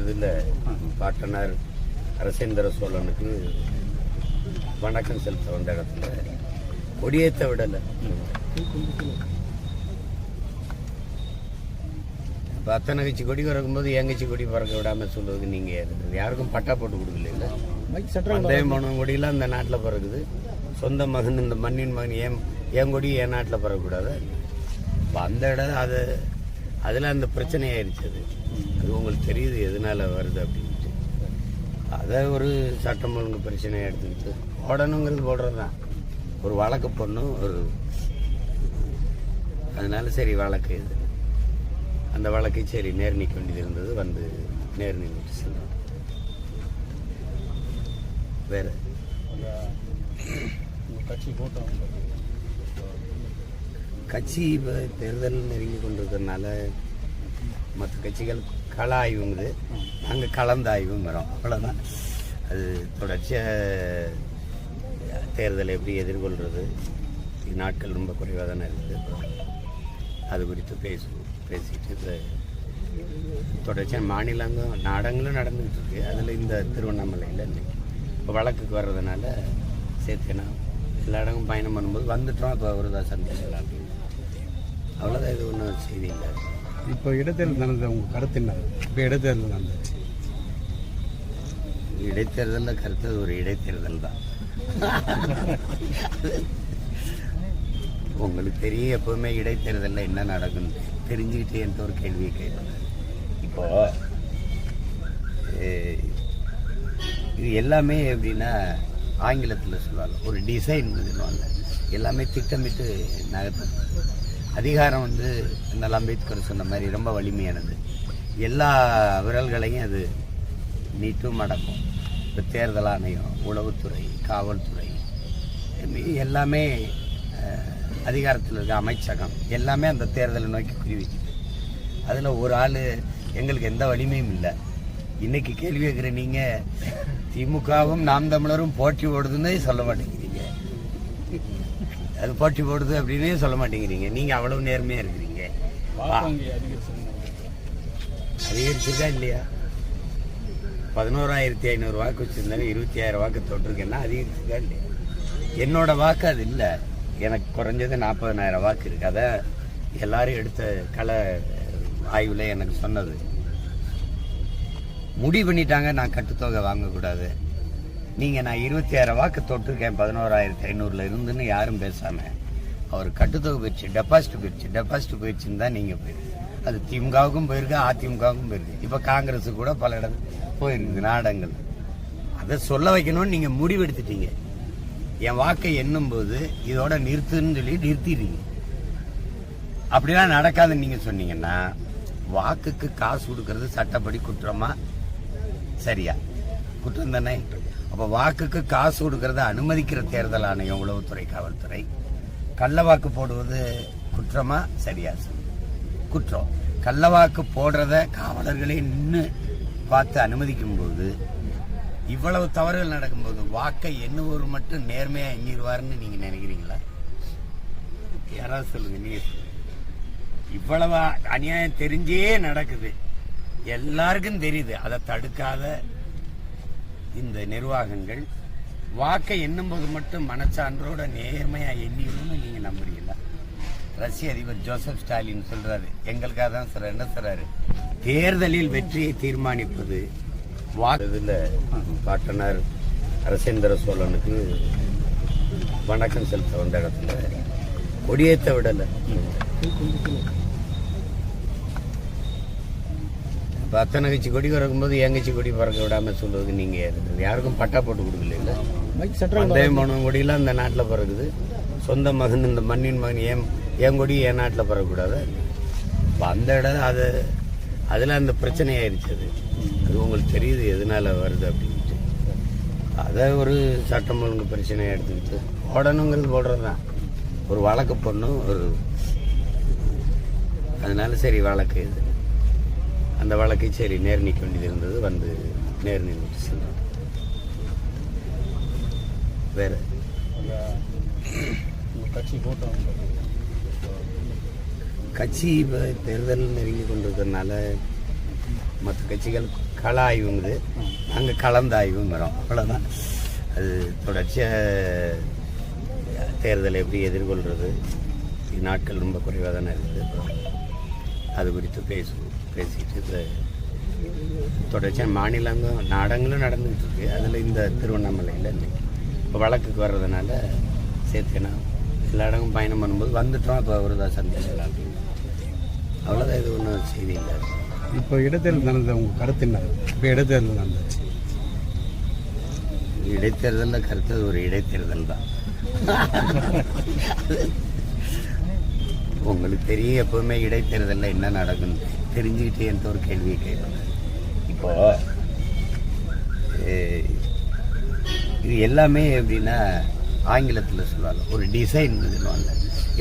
இதில் பாட்டனார் அரசேந்திர சோழனுக்கு வணக்கம் செலுத்த வந்த இடத்துல கொடியேற்ற விடலை. அத்தனை கட்சி கொடி பறக்கும்போது என் கட்சி கொடி பறக்க விடாமல் சொல்லுவதுக்கு நீங்கள் யாரு? யாருக்கும் பட்டா போட்டு கொடுக்கல போன கொடியெல்லாம் இந்த நாட்டில் பறக்குது. சொந்த மகன் இந்த மண்ணின் மகன் ஏன் என் கொடி என் நாட்டில் பறக்கக்கூடாது. அந்த இடம் அது அதில் அந்த பிரச்சனை ஆயிடுச்சு அது. அது உங்களுக்கு தெரியுது எதனால வருது அப்படின்ட்டு. அதை ஒரு சட்டம் ஒழுங்கு பிரச்சனையாக எடுத்துக்கிட்டு போடணுங்கிறது போடுறது தான் ஒரு வழக்கு பொண்ணும் ஒரு அதனால சரி வழக்கு இது. அந்த வழக்கை சரி நேர் நிற்க வேண்டியது இருந்தது வந்து நேர் நீக்கிட்டு செல்லும் வேறு. கட்சி கூட்டம் கட்சி இப்போ தேர்தல் நெருங்கி கொண்டிருக்கிறதுனால மற்ற கட்சிகள் கள ஆய்வுங்குது நாங்கள் கலந்த ஆய்வுங்கிறோம் அவ்வளோதான் அது தொடர்ச்சியாக தேர்தலை எப்படி எதிர்கொள்கிறது நாட்கள் ரொம்ப குறைவாக தானே இருக்குது. அது குறித்து பேசுவோம் பேசிட்டு இப்போ தொடர்ச்சியாக மாநிலங்கும் நாடங்களும் நடந்துகிட்டு இருக்கு அதில் இந்த திருவண்ணாமலையில் இன்னைக்கு. இப்போ வழக்குக்கு வர்றதுனால சேர்த்துனா எல்லா இடமும் பயணம் பண்ணும்போது வந்துட்டோம். இப்போ ஒரு தான் சந்திக்கலாம் அவ்வளோதான் இது ஒன்றும் செய்தி இல்லை. இப்போ இடைத்தேர்தல் நடந்த உங்கள் கருத்து என்ன? இப்போ இடைத்தேர்தல் நடந்தது இடைத்தேர்தலில் கருத்து ஒரு இடைத்தேர்தல் தான். உங்களுக்கு தெரியும் எப்பவுமே இடைத்தேர்தலில் என்ன நடக்குன்னு தெரிஞ்சுக்கிட்டே என்கிட்ட ஒரு கேள்வியை கேட்குறேன் இப்போ இது எல்லாமே எப்படின்னா ஆங்கிலத்தில் சொல்லுவாங்க. ஒரு டிசைன் சொல்லுவாங்க. எல்லாமே திட்டமிட்டு நகர்த்தது அதிகாரம் வந்து நல்ல அம்பேத்கர் சொன்ன மாதிரி ரொம்ப வலிமையானது. எல்லா விரல்களையும் அது நீட்டும் அடக்கும். இப்போ தேர்தல் ஆணையம் உளவுத்துறை காவல்துறை மீ- எல்லாமே அதிகாரத்தில் இருக்க அமைச்சகம் எல்லாமே அந்த தேர்தலை நோக்கி குறிவிக்குது அதில் ஒரு ஆள் எங்களுக்கு எந்த வலிமையும் இல்லை. இன்றைக்கி கேள்வி கேட்குற நீங்கள் திமுகவும் நாம் தமிழரும் போட்டி ஓடுதுன்னே சொல்ல மாட்டேங்கிறீங்க அது போட்டி போடுது அப்படின்னே சொல்ல மாட்டேங்கிறீங்க. நீங்கள் அவ்வளவு நேர்மையாக இருக்கிறீங்க. அதிகரிச்சிருக்கா? இல்லையா? பதினோராயிரத்தி ஐநூறு வாக்கு வச்சிருந்தாலும் இருபத்தி ஆயிரம் வாக்கு தொட்டிருக்கேன்னா அதிகரிச்சிருக்கா இல்லையா? என்னோட வாக்கு அது இல்லை. எனக்கு குறைஞ்சது நாற்பதனாயிரம் வாக்கு இருக்கு. அதை எல்லாரும் எடுத்த கள ஆய்வில் எனக்கு சொன்னது. முடிவு பண்ணிட்டாங்க நான் கட்டுத்தொகை வாங்கக்கூடாது. நீங்கள் நான் இருபத்தி ஆயிரம் வாக்கு தொட்டிருக்கேன் பதினோராயிரத்தி ஐநூறுல இருந்துன்னு யாரும் பேசாமல் அவர் கட்டுத்தொகை போயிடுச்சு டெபாசிட் போயிடுச்சு டெபாசிட் போயிடுச்சுன்னு தான் நீங்கள் போயிருக்கு அது திமுகவுக்கும் போயிருக்கு அதிமுகவுக்கும் போயிருக்கு. இப்போ காங்கிரஸு கூட பல இடம் போயிருக்கு நாடங்கள் அதை சொல்ல வைக்கணும்னு நீங்கள் முடிவெடுத்துட்டீங்க. என் வாக்கை எண்ணும்போது இதோட நிறுத்துன்னு சொல்லி நிறுத்திடுறீங்க. அப்படிலாம் நடக்காதுன்னு நீங்கள் சொன்னீங்கன்னா வாக்குக்கு காசு கொடுக்கறது சட்டப்படி குற்றமா? சரியா? குற்றம் தானே? அப்போ வாக்குக்கு காசு கொடுக்கறத அனுமதிக்கிற தேர்தல் ஆணையம் உளவுத்துறை காவல்துறை. கள்ள வாக்கு போடுவது குற்றமா? சரியா குற்றம். கள்ள வாக்கு போடுறத காவலர்களே நின்று பார்த்து அனுமதிக்கும் போது இவ்வளவு தவறுகள் நடக்கும்போது வாக்கை எண்ணுவோர் மட்டும் நேர்மையா எண்ணிடுவாருன்னு நீங்க நினைக்கிறீங்களா? யாராவது சொல்லுங்க நீங்க இவ்வளவு அநியாயம் தெரிஞ்சே நடக்குது. எல்லாருக்கும் தெரியுது. அதை தடுக்காத இந்த நிர்வாகங்கள் வாக்கை எண்ணும்போது மட்டும் மனச்சான்றோட நேர்மையா எண்ணிக்கணும்னு நீங்க நம்புறீங்களா? ரஷ்ய அதிபர் ஜோசப் ஸ்டாலின் சொல்றாரு. எங்களுக்காக தான் சார் என்ன சொல்றாரு தேர்தலில் வெற்றியை தீர்மானிப்பது வாக்குல பாட்டனார் அரசேந்திர சோழனுக்கு வணக்கம் செலுத்த வந்த இடத்துல கொடியேற்ற விடலை. இப்போ அத்தனை கட்சி கொடி பறக்கும்போது என் கட்சி கொடி பறக்க விடாமல் சொல்லுவதுக்கு நீங்கள் யாரு? யாருக்கும் பட்டா போட்டு கொடுக்கல பந்தயம் போன கொடியெல்லாம் இந்த நாட்டில் பறக்குது. சொந்த மகன் இந்த மண்ணின் மகன் ஏன் என் கொடி என் நாட்டில் பறக்கக்கூடாது. இப்போ அந்த இடம் அது அதில் அந்த பிரச்சனை ஆயிடுச்சு அது. அது உங்களுக்கு தெரியுது எதனால வருது அப்படின்ட்டு. அதை ஒரு சட்டம் ஒழுங்கு பிரச்சனையை எடுத்துக்கிட்டு போடணுங்கிறது போடுறது தான் ஒரு வழக்கு பொண்ணும் ஒரு அதனால சரி வழக்கு இது. அந்த வழக்கை சரி நேர் நீக்க வேண்டியது இருந்தது வந்து நேர் நின்று செல்லும் வேற? கட்சி கட்சி இப்போ தேர்தல் நெருங்கி கொண்டிருக்கிறதுனால மற்ற கட்சிகள் கள ஆய்வுங்குது நாங்கள் கலந்தாய்வும் வரும். அவ்வளோதான் அது தொடர்ச்சியாக தேர்தலை எப்படி எதிர்கொள்கிறது நாட்கள் ரொம்ப குறைவாக தானே இருக்குது. அது குறித்து பேசுவோம் பேசிட்டு இப்போ தொடர்ச்சியாக மாநிலங்கும் நாடங்களும் நடந்துகிட்டு இருக்கு அதில் இந்த திருவண்ணாமலையில் இன்னைக்கு. இப்போ வழக்குக்கு வர்றதுனால சேர்த்துனா எல்லா இடமும் பயணம் பண்ணும்போது வந்துட்டோம். இப்போ ஒரு தான் சந்திக்கலாம் அப்படின்னு. அவ்வளோதான் இது ஒன்றும் செய்தி இல்லை. இப்போ இடைத்தேர்தல் நடந்த உங்க கருத்து என்ன? இப்போ இடைத்தேர்தல் நடந்தது இடைத்தேர்தலில் கருத்து ஒரு இடைத்தேர்தல் தான். உங்களுக்கு தெரியும் எப்பவுமே இடைத்தேர்தலில் என்ன நடக்குன்னு தெரிஞ்சுக்கிட்டு என்கிட்ட ஒரு கேள்வியை கேட்குறேன் இப்போ இது எல்லாமே எப்படின்னா ஆங்கிலத்தில் சொல்லுவாங்க. ஒரு டிசைன் சொல்லுவாங்க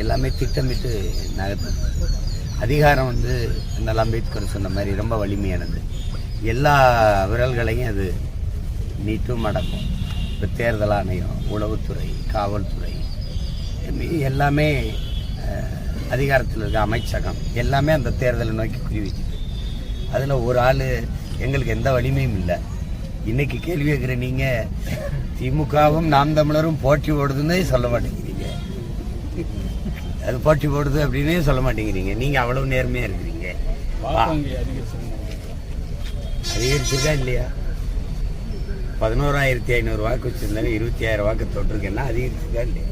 எல்லாமே திட்டமிட்டு நகர்த்து அதிகாரம் வந்து அண்ணல் அம்பேத்கர் சொன்ன மாதிரி ரொம்ப வலிமையானது. எல்லா விரல்களையும் அது நீட்டும் அடக்கும். இப்போ தேர்தல் ஆணையம் உளவுத்துறை காவல்துறை எல்லாமே அதிகாரத்தில் இருக்க அமைச்சகம் எல்லாமே அந்த தேர்தலை நோக்கி குறிவிக்குது அதில் ஒரு ஆள் எங்களுக்கு எந்த வலிமையும் இல்லை. இன்னைக்கு கேள்வி கேட்குற நீங்கள் திமுகவும் நாம் தமிழரும் போட்டி போடுதுன்னே சொல்ல மாட்டேங்கிறீங்க. அது போட்டி போடுது அப்படின்னே சொல்ல மாட்டேங்கிறீங்க. நீங்கள் அவ்வளவு நேர்மையாக இருக்கிறீங்க. அதிகரிச்சிருக்கா இல்லையா? பதினோராயிரத்தி ஐநூறு வாக்கு வச்சிருந்தாலும் இருபத்தி ஆயிரம் வாக்கு தொட்டிருக்கேன்னா அதிகரிச்சிருக்கா இல்லையா?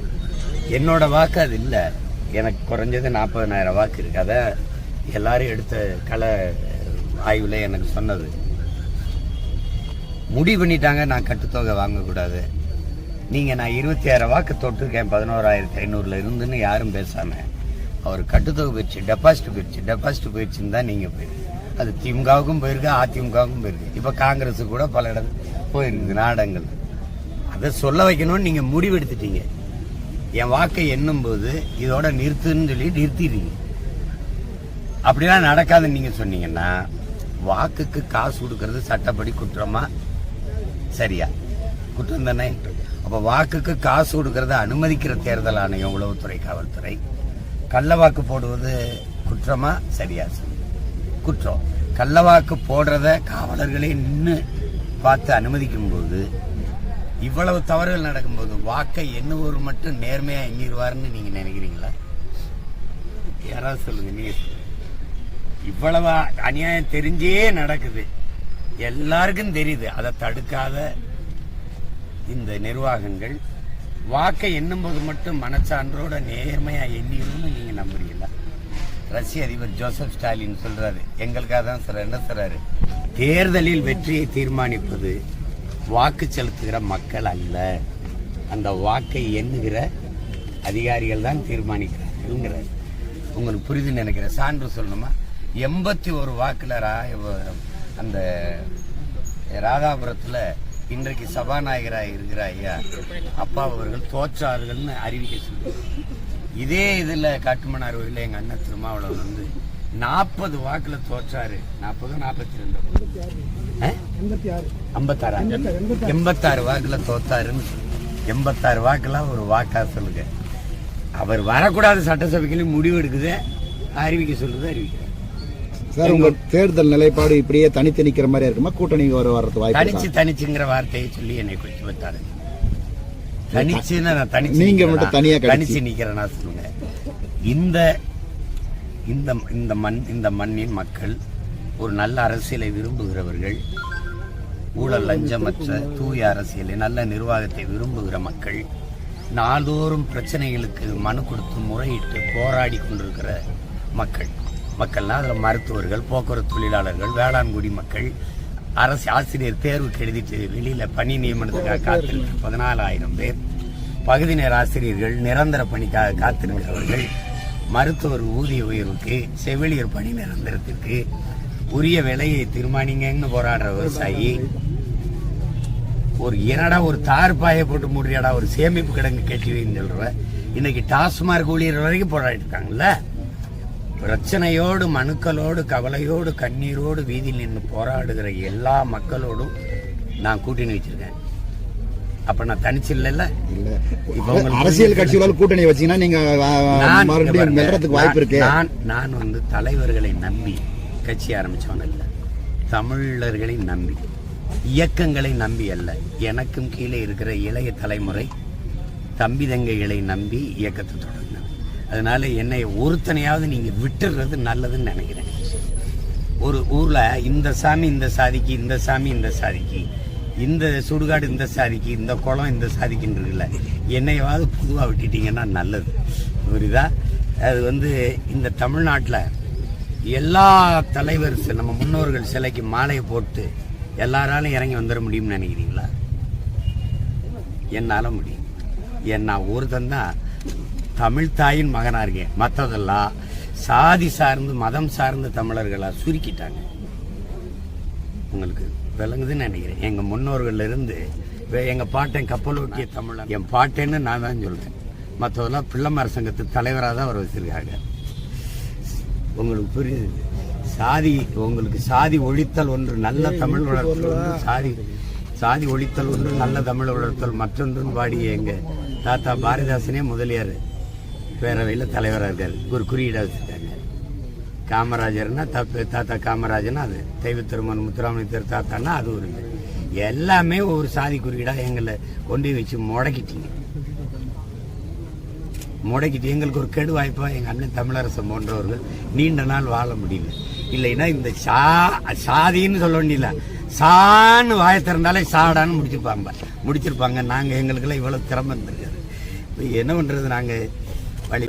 என்னோட வாக்கு அது இல்லை. எனக்கு குறைஞ்சது நாற்பதனாயிரம் வாக்கு இருக்கு. அதை எல்லாரும் எடுத்த கலை ஆய்வில் எனக்கு சொன்னது. முடிவு பண்ணிட்டாங்க நான் கட்டுத்தொகை வாங்கக்கூடாது. நீங்கள் நான் இருபத்தி ஆயிரம் வாக்கு தொட்டிருக்கேன் பதினோராயிரத்தி ஐநூறுல இருந்துன்னு யாரும் பேசாமல் அவர் கட்டுத்தொகை போயிடுச்சு டெபாசிட் போயிடுச்சு டெபாசிட் போயிடுச்சுன்னு தான் நீங்கள் போயிருக்கு அது திமுகவுக்கும் போயிருக்கு அதிமுகவுக்கும் போயிருக்கு. இப்போ காங்கிரஸு கூட பல இடம் போயிருக்கு நாடங்கள் அதை சொல்ல வைக்கணும்னு நீங்கள் முடிவெடுத்துட்டீங்க என் வாக்கை எண்ணும்போது இதோட நிறுத்துன்னு சொல்லி நிறுத்திடுங்க அப்படிலாம் நடக்காதுன்னு நீங்கள் சொன்னீங்கன்னா வாக்குக்கு காசு கொடுக்கறது சட்டப்படி குற்றமா? சரியா. குற்றம் தானே? அப்போ வாக்குக்கு காசு கொடுக்கறத அனுமதிக்கிற தேர்தல் ஆணையம் உளவுத்துறை காவல்துறை கள்ள வாக்கு போடுவது குற்றமா? சரியா குற்றம். கள்ள வாக்கு போடுறத காவலர்களே நின்று பார்த்து அனுமதிக்கும்போது இவ்வளவு தவறுகள் நடக்கும்போது வாக்கை என்னவர் மட்டும் நேர்மையாக எண்ணிடுவாருன்னு நீங்க நினைக்கிறீங்களா? யாராவது சொல்லுங்க நீங்க சொல்லுங்க. இவ்வளவு அநியாயம் தெரிஞ்சே நடக்குது. எல்லாருக்கும் தெரியுது. அதை தடுக்காத இந்த நிர்வாகங்கள் வாக்கை எண்ணும்போது மட்டும் மனச்சான்றோட நேர்மையா எண்ணிடும்னு நீங்க நம்புறீங்களா? ரஷ்ய அதிபர் ஜோசப் ஸ்டாலின் சொல்றாரு. எங்களுக்காக தான் சார் என்ன சொல்றாரு? தேர்தலில் வெற்றியை தீர்மானிப்பது வாக்கு செலுத்துகிற மக்கள் அல்ல. அந்த வாக்கை எண்ணுகிற அதிகாரிகள் தான் தீர்மானிக்கிறார்கள் உங்களுக்கு புரிதுன்னு நினைக்கிறேன் சான்று சொல்லணுமா? எண்பத்தி ஒரு வாக்கில் ரா- அந்த ராதாபுரத்தில் இன்றைக்கு சபாநாயகராக இருக்கிற ஐயா அப்பா அவர்கள் தோற்றார்கள்னு அறிவிக்க சொல்லி இதே இதில் காட்டுமன்னார் கோயிலில் எங்கள் அண்ணன் திருமாவளவன் வந்து நாற்பது வாக்கில் தோற்றாரு. நாற்பது நாற்பத்தி ரெண்டு? ஐம்பத்தாறு? எண்பத்தாறு வாக்குல தோத்தாருன்னு. எண்பத்தாறு வாக்குலாம் ஒரு வாக்கா சொல்லுங்க. அவர் வரக்கூடாது சட்டசபைக்கு முடிவு எடுக்குது. அறிவிக்க சொல்லுது அறிவிக்கிறேன் சார் உங்க தேர்தல் நிலைப்பாடு இப்படியே தனித்து நிக்கிற மாதிரி இருக்குமா? கூட்டணி வர வர்றது வாய்ப்பு தனிச்சு? தனிச்சுங்கிற வார்த்தையை சொல்லி என்னை குறித்து வைத்தாரு தனிச்சுன்னா நான் தனிச்சு நீங்க? மட்டும் தனியா. தனிச்சு நிக்கிறேனா சொல்லுங்க. இந்த இந்த இந்த மண் இந்த மண்ணின் மக்கள் ஒரு நல்ல அரசியலை விரும்புகிறவர்கள் ஊழல் லஞ்சமற்ற தூய அரசியலை நல்ல நிர்வாகத்தை விரும்புகிற மக்கள் நாள்தோறும் பிரச்சனைகளுக்கு மனு கொடுத்து முறையிட்டு போராடி கொண்டிருக்கிற மக்கள். மக்கள்லாம் அதில் மருத்துவர்கள் போக்குவரத்து தொழிலாளர்கள் வேளாண்குடி மக்கள் அரசு ஆசிரியர் தேர்வுக்கு எழுதிட்டு வெளியில் பணி நியமனத்துக்காக காத்திருக்கிற பதினாலாயிரம் பேர். பகுதி நேர ஆசிரியர்கள் நிரந்தர பணிக்காக காத்திருக்கிறவர்கள் மருத்துவர் ஊதிய உயர்வுக்கு செவிலியர் பணி நிரந்தரத்திற்கு உரிய விலையை தீர்மானிங்கன்னு போராடுற விவசாயி ஒரு என்னடா ஒரு தார் பாயை போட்டு மூடுறியாடா ஒரு சேமிப்பு கிடங்கு கட்டி வைன்னு சொல்ற இன்னைக்கு டாஸ்மார்க் ஊழியர் வரைக்கும் போராடிட்டு இருக்காங்கல்ல? பிரச்சனையோடு மனுக்களோடு கவலையோடு கண்ணீரோடு வீதியில் நின்று போராடுகிற எல்லா மக்களோடும் நான் கூட்டணி வச்சிருக்கேன். அப்ப நான் தனிச்சு இல்லைல்ல அரசியல் கட்சிகளால் கூட்டணி வச்சீங்கன்னா நீங்க மறுபடியும் வாய்ப்பு இருக்கு. நான் நான் வந்து தலைவர்களை நம்பி கட்சி ஆரம்பிச்சவன் இல்லை தமிழர்களை நம்பி. இயக்கங்களை நம்பி அல்ல. எனக்கும் கீழே இருக்கிற இளைய தலைமுறை தம்பி தங்கைகளை நம்பி இயக்கத்தை தொடங்கினேன் அதனால என்னை ஒருத்தனையாவது நீங்கள் விட்டுடுறது நல்லதுன்னு நினைக்கிறேன். ஒரு ஊரில் இந்த சாமி இந்த சாதிக்கு இந்த சாமி இந்த சாதிக்கு இந்த சுடுகாடு இந்த சாதிக்கு இந்த குளம் இந்த சாதிக்குன்னு இருக்குல்ல என்னையாவது பொதுவாக விட்டுட்டீங்கன்னா நல்லது. புரியுதா? அது வந்து இந்த தமிழ்நாட்டில் எல்லா தலைவர் நம்ம முன்னோர்கள் சிலைக்கு மாலையை போட்டு எல்லாராலும் இறங்கி வந்துட முடியும்னு நினைக்கிறீங்களா? என்னால் முடியும். என் நான் ஒருத்தன் தான். தமிழ் தாயின் மகனாக இருக்கேன் மற்றதெல்லாம் சாதி சார்ந்து மதம் சார்ந்த தமிழர்களாக சுருக்கிட்டாங்க. உங்களுக்கு விளங்குதுன்னு நினைக்கிறேன். எங்கள் முன்னோர்கள்லேருந்து எங்கள் பாட்டன் கப்பல் ஓட்டிய தமிழன் என் பாட்டேன்னு நான் தான் சொல்லுவேன் மற்றதெல்லாம் பிள்ளைமார் சங்கத்து தலைவராக தான் அவர் வச்சுருக்காங்க. உங்களுக்கு புரியுது? சாதி உங்களுக்கு சாதி ஒழித்தல் ஒன்று நல்ல தமிழ் வளர்த்தல் ஒன்று சாதி சாதி ஒழித்தல் ஒன்று நல்ல தமிழ் வளர்த்தல். மற்றொன்றுன்னு பாடிய எங்க தாத்தா பாரதிதாசனே முதலியார் பேரவையில் தலைவராக இருக்காரு. ஒரு குறியீடாக வச்சுருக்காங்க. காமராஜர்னா தப்பு தாத்தா காமராஜர்னா அது. தெய்வ திருமன் முத்துராமலிங்கர் தாத்தான்னா அது ஒரு. எல்லாமே ஒரு சாதி குறியீடாக எங்களை கொண்டு வச்சு முடக்கிட்டீங்க. முடக்கிட்டு எங்களுக்கு ஒரு கெடு வாய்ப்பா எங்க அண்ணன் தமிழரசன் போன்றவர்கள் நீண்ட நாள் வாழ முடியல. இல்லைன்னா இந்த சா சாதின்னு சொல்ல வேண்டியல சான்னு வாயை திறந்தாலே சாடான்னு முடிச்சிருப்பாங்க. முடிச்சிருப்பாங்க. நாங்கள் எங்களுக்கெல்லாம் இவ்வளோ திறமை இருந்திருக்காரு இப்போ என்ன பண்ணுறது நாங்கள் வழி